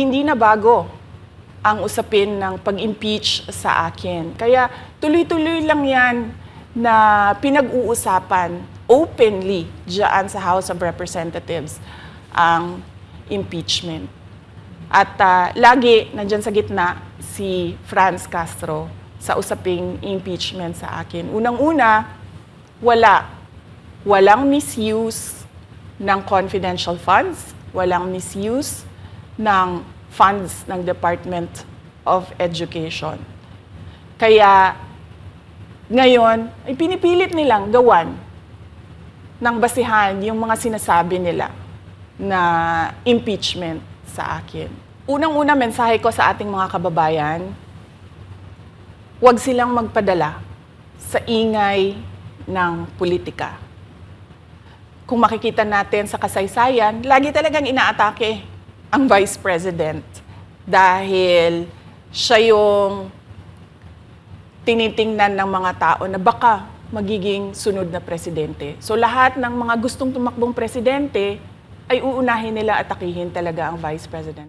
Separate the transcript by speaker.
Speaker 1: hindi na bago ang usapin ng pag-impeach sa akin. Kaya tuloy-tuloy lang yan na pinag-uusapan openly diyan sa House of Representatives ang impeachment. At ah, lagi nandyan sa gitna si Franz Castro sa usaping impeachment sa akin. Unang-una, wala. Walang misuse ng confidential funds, walang misuse ng funds ng Department of Education. Kaya ngayon, ay pinipilit nilang gawan ng basihan yung mga sinasabi nila na impeachment sa akin. Unang-una mensahe ko sa ating mga kababayan, huwag silang magpadala sa ingay ng politika. Kung makikita natin sa kasaysayan, lagi talagang inaatake ang Vice President dahil siya yung tinitingnan ng mga tao na baka magiging sunod na presidente. So lahat ng mga gustong tumakbong presidente ay uunahin nila atakihin talaga ang Vice President.